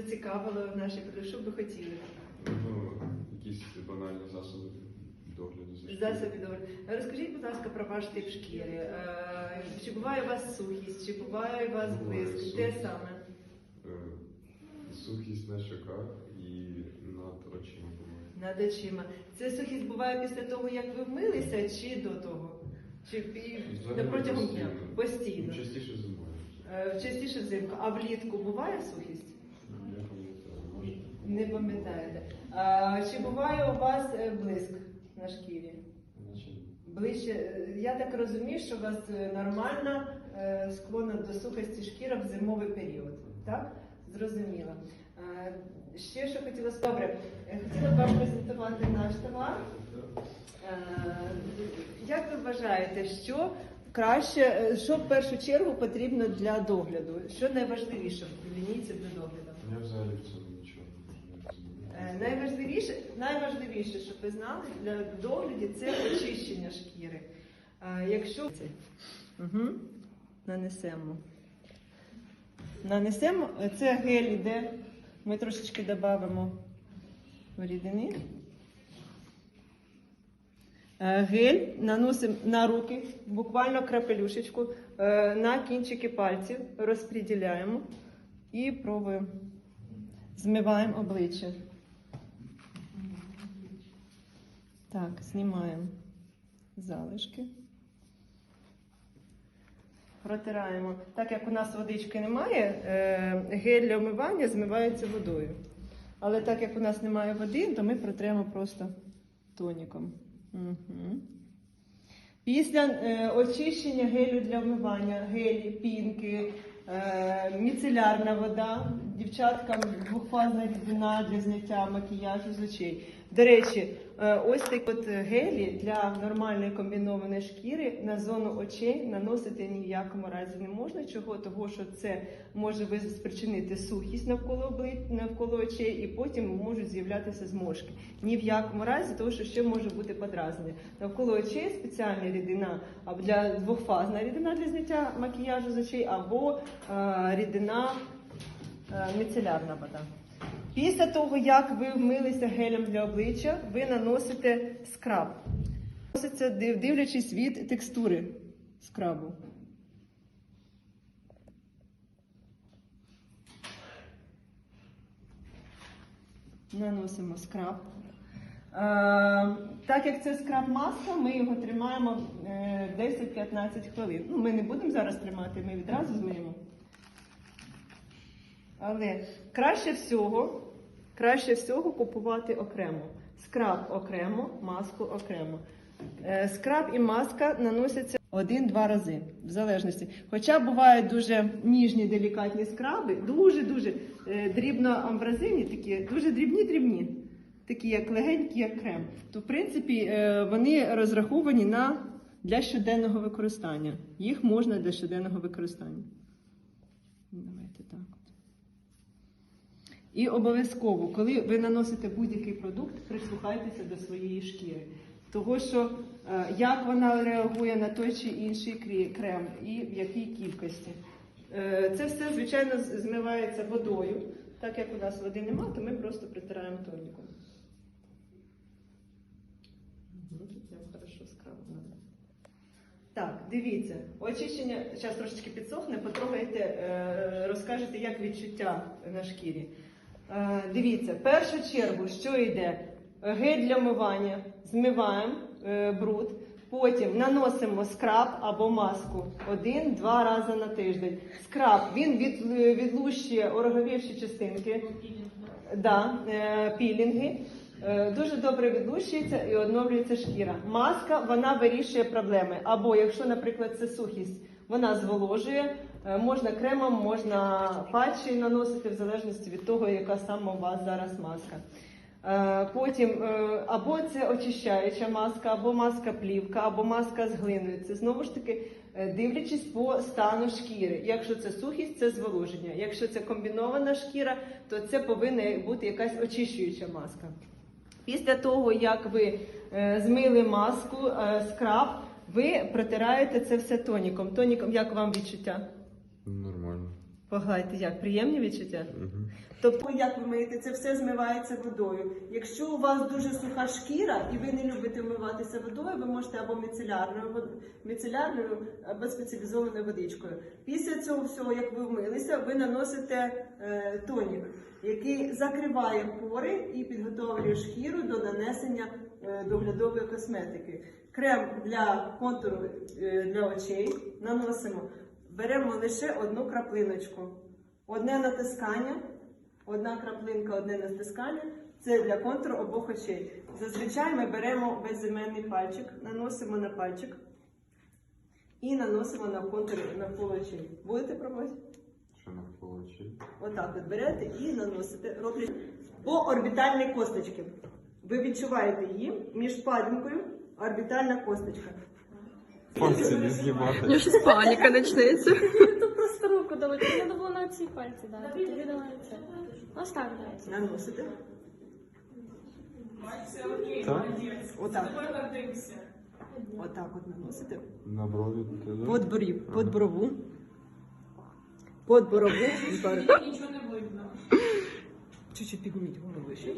зацікавило в нашій подорожі? Що б ви хотіли? Ну, якісь банальні засоби догляду за. Засоби добре. Розкажіть, будь ласка, про ваш тип шкіри. Е, Чи буває у вас сухість, чи буває у вас Буває блиск? Де сухість. саме? Е, Сухість на щоках і над очима буває. Над очима. Це сухість буває після того, як ви вмилися, чи до того? Чи Взагалі протягом дня? постійно. Постійно. Частіше зимою. Е, Частіше взимку. А влітку буває сухість? Не пам'ятаєте. А, чи буває у вас е, блиск на шкірі? Ближче, е, я так розумію, що у вас е, нормальна склонна до сухості шкіра в зимовий період. Так? Зрозуміло. Ще що хотіла. Добре, хотіла б вам презентувати наш товар. Як ви вважаєте, що краще, що в першу чергу потрібно для догляду? Що найважливіше в лінійці для догляду? я взагалі в цьому нічого не розумію. Е, Найважливіше, найважливіше, щоб ви знали для догляду, це очищення шкіри. Якщо це угу. нанесемо. Нанесемо, це гель іде. Ми трошечки додамо рідини. Е, Гель наносимо на руки, буквально крапелюшечку, е, на кінчики пальців, розподіляємо і пробуємо. Змиваємо обличчя. Так, знімаємо залишки. Протираємо. Так як у нас водички немає, е, гель для вмивання змивається водою. Але так як у нас немає води, то ми протремо просто тоніком. Угу. Після е, очищення гелю для вмивання, гелі, пінки, е, міцелярна вода, дівчаткам двохфазна рідина для зняття макіяжу з очей. До речі, е, ось такі от гелі для нормальної комбінованої шкіри на зону очей наносити ні в якому разі не можна. Чого? Того, що це може спричинити сухість навколо навколо очей, і потім можуть з'являтися зморшки. Ні в якому разі, тому що ще може бути подразнення. Навколо очей спеціальна рідина або для двохфазна рідина для зняття макіяжу з очей, або е, рідина міцелярна вода. Після того, як ви вмилися гелем для обличчя, ви наносите скраб. Наноситься дивлячись від текстури скрабу. Наносимо скраб. Е, так як це скраб маска, ми його тримаємо е, 10-15 хвилин. Ну, ми не будемо зараз тримати, ми відразу змиємо. Але краще всього, краще всього купувати окремо. Скраб окремо, маску окремо. Е, Скраб і маска наносяться один-два рази, в залежності. Хоча бувають дуже ніжні, делікатні скраби, дуже-дуже е, дрібно амбразивні, такі, дуже дрібні-дрібні, такі як легенькі, як крем. То, в принципі, е, вони розраховані на, для щоденного використання. Їх можна для щоденного використання. Давайте так. І обов'язково, коли ви наносите будь-який продукт, прислухайтеся до своєї шкіри. Того, що е, як вона реагує на той чи інший крем і в якій кількості. Е, Це все, звичайно, змивається водою. Так як у нас води немає, то ми просто притираємо тоніком. Так, дивіться, очищення, зараз трошечки підсохне, потрогайте, е, розкажете, як відчуття на шкірі. Е, Дивіться, в першу чергу, що йде? Гель для вмивання, змиваємо е, бруд, потім наносимо скраб або маску один-два рази на тиждень. Скраб він від, відлущує ороговівші частинки, да, е, пілінги. Е, Дуже добре відлущується і оновлюється шкіра. Маска вона вирішує проблеми. Або якщо, наприклад, це сухість, вона зволожує. Е, Можна кремом, можна патчі наносити в залежності від того, яка саме у вас зараз маска. Е, Потім е, або це очищаюча маска, або маска плівка, або маска з глиною. Це знову ж таки дивлячись по стану шкіри. Якщо це сухість, це зволоження. Якщо це комбінована шкіра, то це повинна бути якась очищуюча маска. Після того, як ви змили маску, скраб, ви протираєте це все тоніком. Тоніком, як вам відчуття? Нормально. Погладьте, як приємні відчуття? Угу. Тобто, як ви миєте, це все змивається водою. Якщо у вас дуже суха шкіра і ви не любите вмиватися водою, ви можете або міцелярною міцелярною або спеціалізованою водичкою. Після цього всього, як ви вмилися, ви наносите е, тонік, який закриває пори і підготовлює шкіру до нанесення е, доглядової косметики. Крем для контуру е, для очей наносимо. Беремо лише одну краплиночку. Одне натискання, одна краплинка, одне натискання. Це для контуру обох очей. Зазвичай ми беремо безіменний пальчик, наносимо на пальчик і наносимо на контур навколо очей. Будете пробувати? Що навколо очей? Отак от берете і наносите. Роблять по орбітальній косточці. Ви відчуваєте її між падінкою орбітальна косточка. Пальці не знімати. У щось паніка почнеться. Тут просто руку дали, тобі треба було на ці пальці дати. Тобі дали це. Ось так дається. Наносите. Так? Отак. Отак от наносите. На брові. Под брів, под брову. Под борову. Нічого не видно. Чуть-чуть підніміть голову ще.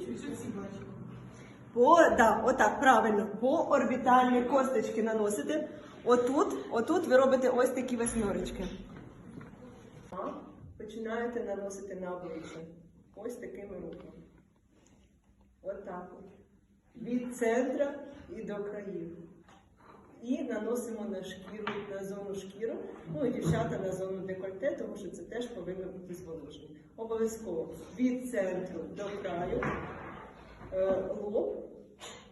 По, да, отак, правильно. По орбітальній косточці наносите. Отут, отут ви робите ось такі восьмерочки. Починаєте наносити на обличчя. Ось такими руками. Отак от. Від центра і до країв. І наносимо на шкіру, на зону шкіру. Ну і дівчата на зону декольте, тому що це теж повинно бути зволожено. Обов'язково від центру до краю, е, лоб,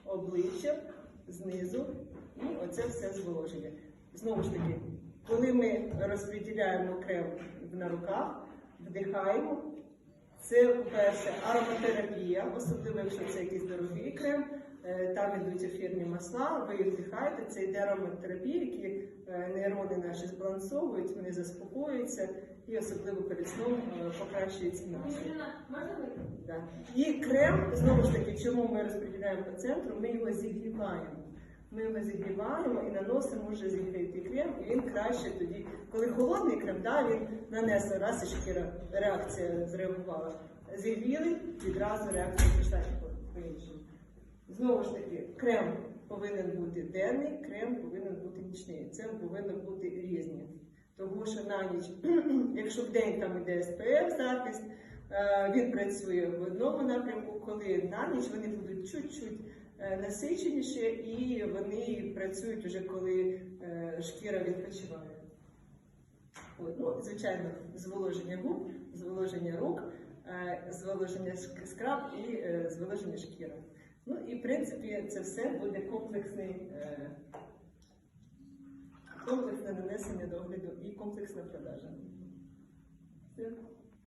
обличчя, знизу, і оце все зволоження. Знову ж таки, коли ми розподіляємо крем на руках, вдихаємо. Це, по-перше, ароматерапія, особливо якщо це якийсь дорогий крем, е, там йдуть ефірні масла, ви їх вдихаєте, це йде ароматерапія, які е, нейрони наші збалансовують, вони заспокоюються і особливо перед сном е, покращується настрій. Да. І крем, знову ж таки, чому ми розподіляємо по центру, ми його зігріваємо. Ми його зігріваємо і наносимо вже зігрітий крем, і він краще тоді, коли холодний крем, да, він нанесли раз і шкіра, реакція зреагувала. Зігріли, відразу реакція пішла по- по-іншому. Знову ж таки, крем повинен бути денний, крем повинен бути нічний. Це повинно бути різні. Тому що на ніч, якщо в день там іде СПФ захист, е, він працює в одному напрямку, коли на ніч вони будуть чуть-чуть е, насиченіші і вони працюють вже коли е, шкіра відпочиває. От, ну, звичайно, зволоження губ, зволоження рук, е, зволоження скраб і зволоження шкіри. Ну і в принципі це все буде комплексний, комплексне нанесення догляду і комплексна продажа.